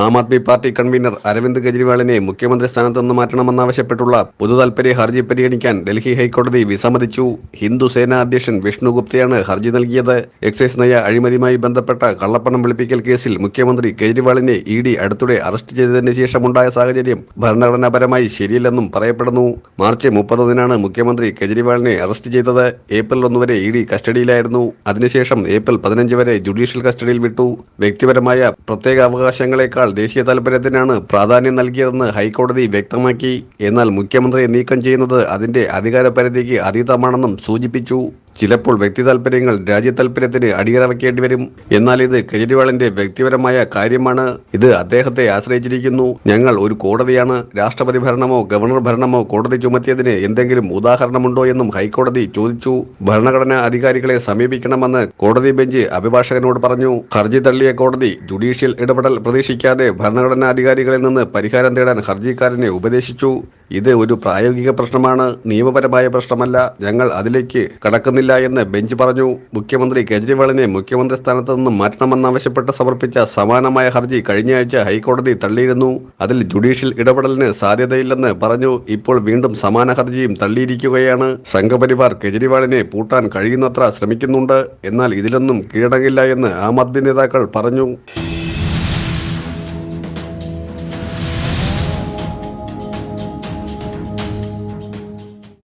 ആം Aadmi party convener Arvind കെജ്രിവാളിനെ മുഖ്യമന്ത്രി സ്ഥാനത്ത് നിന്ന് മാറ്റണമെന്നാവശ്യപ്പെട്ടുള്ള പൊതുതാൽപര്യ ഹർജി പരിഗണിക്കാൻ ഡൽഹി ഹൈക്കോടതി വിസമ്മതിച്ചു. ഹിന്ദു സേനാ അധ്യക്ഷൻ വിഷ്ണുഗുപ്തയാണ് ഹർജി നൽകിയത്. എക്സൈസ് നയ അഴിമതിയുമായി ബന്ധപ്പെട്ട കള്ളപ്പണം വെളുപ്പിക്കൽ കേസിൽ മുഖ്യമന്ത്രി കെജ്രിവാളിനെ ഇ ഡി അടുത്തിടെ അറസ്റ്റ് ചെയ്തതിന് ശേഷമുണ്ടായ സാഹചര്യം ഭരണഘടനാപരമായി ശരിയില്ലെന്നും പറയപ്പെടുന്നു. മാർച്ച് മുപ്പതിനാണ് മുഖ്യമന്ത്രി കെജ്രിവാളിനെ അറസ്റ്റ് ചെയ്തത്. ഏപ്രിൽ ഒന്ന് വരെ ഇ ഡി കസ്റ്റഡിയിലായിരുന്നു. അതിനുശേഷം ഏപ്രിൽ പതിനഞ്ച് വരെ ജുഡീഷ്യൽ കസ്റ്റഡിയിൽ വിട്ടു. വ്യക്തിപരമായ പ്രത്യേക അവകാശങ്ങളെക്കാൾ ദേശീയ താൽപര്യത്തിനാണ് പ്രാധാന്യം നൽകിയതെന്ന് ഹൈക്കോടതി വ്യക്തമാക്കി. എന്നാൽ മുഖ്യമന്ത്രിയെ നീക്കം ചെയ്യുന്നത് അതിന്റെ അധികാര പരിധിക്ക് അതീതമാണെന്നും സൂചിപ്പിച്ചു. ചിലപ്പോൾ വ്യക്തി താല്പര്യങ്ങൾ രാജ്യ താല്പര്യത്തിന് അടിയറ വെക്കേണ്ടി വരും. എന്നാൽ ഇത് കെജ്രിവാളിന്റെ വ്യക്തിപരമായ കാര്യമാണ്. ഇത് അദ്ദേഹത്തെ ആശ്രയിച്ചിരിക്കുന്നു. ഞങ്ങൾ ഒരു കോടതിയാണ്. രാഷ്ട്രപതി ഭരണമോ ഗവർണർ ഭരണമോ കോടതി ചുമത്തിയതിന് എന്തെങ്കിലും ഉദാഹരണമുണ്ടോ എന്നും ഹൈക്കോടതി ചോദിച്ചു. ഭരണഘടനാ അധികാരികളെ സമീപിക്കണമെന്ന് കോടതി ബെഞ്ച് അഭിഭാഷകനോട് പറഞ്ഞു. ഹർജി തള്ളിയ കോടതി ജുഡീഷ്യൽ ഇടപെടൽ പ്രതീക്ഷിക്കാതെ ഭരണഘടനാ അധികാരികളിൽ നിന്ന് പരിഹാരം തേടാൻ ഹർജിക്കാരനെ ഉപദേശിച്ചു. ഇത് ഒരു പ്രായോഗിക പ്രശ്നമാണ്. നിയമപരമായ പ്രശ്നമല്ല. ഞങ്ങൾ അതിലേക്ക് കടക്കുന്നില്ല. എന്ന് ബെഞ്ച് പറഞ്ഞു. മുഖ്യമന്ത്രി കേജ്രിവാളിനെ മുഖ്യമന്ത്രി സ്ഥാനത്ത് നിന്ന് മാറ്റണമെന്നാവശ്യപ്പെട്ട് സമർപ്പിച്ച സമാനമായ ഹർജി കഴിഞ്ഞയാഴ്ച ഹൈക്കോടതി തള്ളിയിരുന്നു. അതിൽ ജുഡീഷ്യൽ ഇടപെടലിന് സാധ്യതയില്ലെന്ന് പറഞ്ഞു. ഇപ്പോൾ വീണ്ടും സമാന ഹർജിയും തള്ളിയിരിക്കുകയാണ്. സംഘപരിവാർ കെജ്രിവാളിനെ പൂട്ടാൻ കഴിയുന്നത്ര ശ്രമിക്കുന്നുണ്ട്. എന്നാൽ ഇതിലൊന്നും കീഴടങ്ങില്ല എന്ന് ആം ആദ്മി നേതാക്കൾ പറഞ്ഞു.